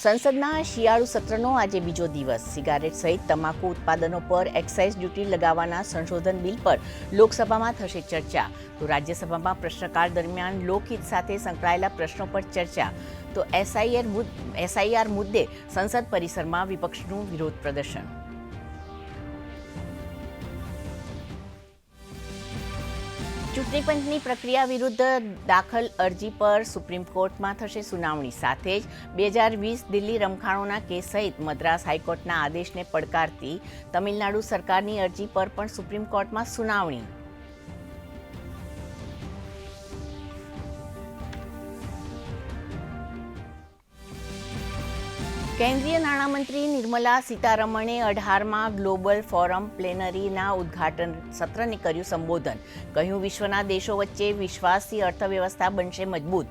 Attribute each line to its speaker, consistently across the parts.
Speaker 1: સંસદના શિયાળુ સત્રનો આજે બીજો દિવસ. સિગારેટ સહિત તમાકુ ઉત્પાદનો પર એક્સાઇઝ ડ્યુટી લગાવવાના સંશોધન બિલ પર લોકસભામાં થશે ચર્ચા. તો રાજ્યસભામાં પ્રશ્નકાળ દરમિયાન લોકહિત સાથે સંકળાયેલા પ્રશ્નો પર ચર્ચા. તો એસઆઈઆર એસઆઈઆર મુદ્દે સંસદ પરિસરમાં વિપક્ષનું વિરોધ પ્રદર્શન. ચૂંટણી પંચની પ્રક્રિયા વિરુદ્ધ દાખલ અરજી પર સુપ્રીમ કોર્ટમાં થશે સુનાવણી સાથે જ. બે હજાર વીસ દિલ્હી રમખાણોના કેસ સહિત મદ્રાસ હાઈકોર્ટના આદેશને પડકારતી તમિલનાડુ સરકારની અરજી પર પણ સુપ્રીમ કોર્ટમાં સુનાવણી. કેન્દ્રીય નાણામંત્રી નિર્મલા સીતારમણે અઢારમાં ગ્લોબલ ફોરમ પ્લેનરીના ઉદ્ઘાટન સત્રને કર્યું સંબોધન. કહ્યું, વિશ્વના દેશો વચ્ચે વિશ્વાસથી અર્થવ્યવસ્થા બનશે મજબૂત.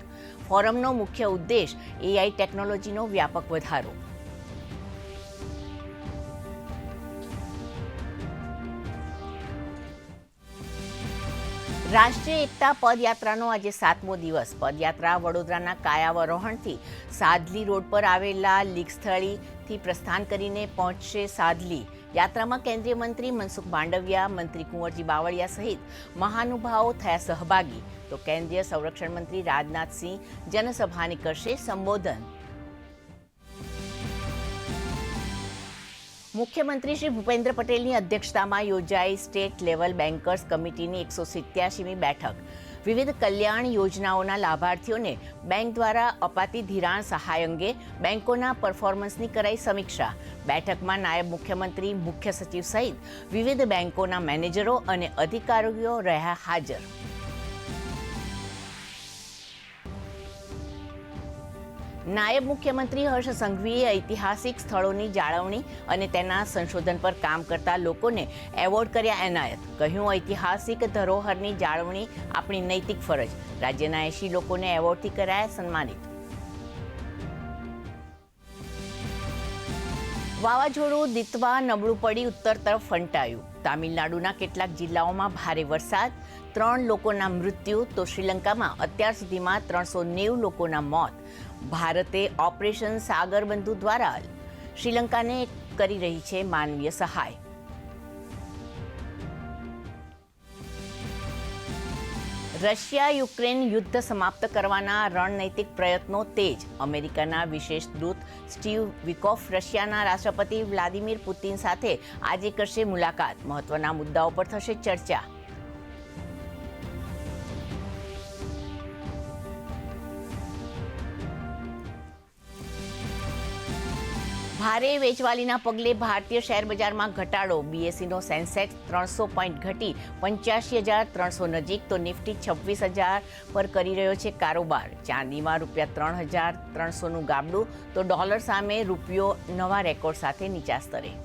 Speaker 1: ફોરમનો મુખ્ય ઉદ્દેશ એઆઈ ટેકનોલોજીનો વ્યાપક વધારો. રાષ્ટ્રીય એકતા પદયાત્રાનો આજે સાતમો દિવસ. પદયાત્રા વડોદરાના કાયાવરોહણથી સાદલી રોડ પર આવેલા લીગસ્થળીથી પ્રસ્થાન કરીને પહોંચશે સાદલી. યાત્રામાં કેન્દ્રીય મંત્રી મનસુખ માંડવિયા, મંત્રી કુંવરજી બાવળિયા સહિત મહાનુભાવો થયા સહભાગી. તો કેન્દ્રીય સંરક્ષણ મંત્રી રાજનાથસિંહ જનસભાને કરશે સંબોધન. મુખ્યમંત્રી શ્રી ભૂપેન્દ્ર પટેલની અધ્યક્ષતામાં યોજાઈ સ્ટેટ લેવલ બેન્કર્સ કમિટીની એકસો સિત્યાસીમી બેઠક. વિવિધ કલ્યાણ યોજનાઓના લાભાર્થીઓને બેંક દ્વારા અપાતી ધિરાણ સહાય અંગે બેંકોના પરફોર્મન્સની કરાઈ સમીક્ષા. બેઠકમાં નાયબ મુખ્યમંત્રી, મુખ્ય સચિવ સહિત વિવિધ બેંકોના મેનેજરો અને અધિકારીઓ રહ્યા હાજર. નાયબ મુખ્યમંત્રી હર્ષ સંઘવીએ ઐતિહાસિક સ્થળોની જાળવણી અને તેના સંશોધન પર કામ કરતા લોકોને એવોર્ડ કર્યા એનાયત. કહ્યું, ઐતિહાસિક ધરોહરની જાળવણી આપણી નૈતિક ફરજ. રાજ્યના એંશી લોકોને એવોર્ડથી કરાયા સન્માનિત. વાવાઝોડું દીતવા નબળું પડી ઉત્તર તરફ ફંટાયું. તામિલનાડુના કેટલાક જિલ્લાઓમાં ભારે વરસાદ, ત્રણ લોકોના મૃત્યુ, તો શ્રીલંકામાં અત્યાર સુધીમાં ત્રણસો નેવું લોકોના મોત. ભારતે ઓપરેશન સાગરબંધુ દ્વારા શ્રીલંકાને કરી રહી છે માનવીય સહાય. રશિયા યુક્રેન યુદ્ધ સમાપ્ત કરવાના રણનૈતિક પ્રયત્નો તેજ. અમેરિકાના વિશેષ દૂત સ્ટીવ વિકોફ રશિયાના રાષ્ટ્રપતિ વ્લાદિમીર પુતિન સાથે આજે કરશે મુલાકાત. મહત્વના મુદ્દાઓ પર થશે ચર્ચા. ભારે વેચવાલીના પગલે ભારતીય શેર બજારમાં ઘટાડો બીએસસીનો સેન્સેક્સ ત્રણસો પોઈન્ટ ઘટી પંચ્યાસી હજાર ત્રણસો નજીક તો નિફ્ટી છવ્વીસ હજાર પર કરી રહ્યો છે કારોબાર. ચાંદીમાં રૂપિયા ત્રણ હજાર ત્રણસોનું ગાબડું તો ડોલર સામે રૂપિયો નવા રેકોર્ડ સાથે નીચા સ્તરે.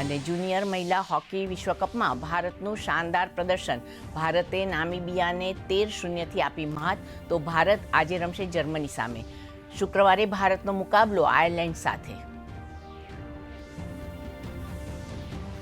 Speaker 1: અને જુનિયર મહિલા હોકી વિશ્વકપમાં ભારતનું શાનદાર પ્રદર્શન. ભારતે નામીબિયાને તેર શૂન્યથી આપી મહાત તો ભારત આજે રમશે જર્મની સામે. શુક્રવારે ભારતનો મુકાબલો આયર્લેન્ડ સાથે.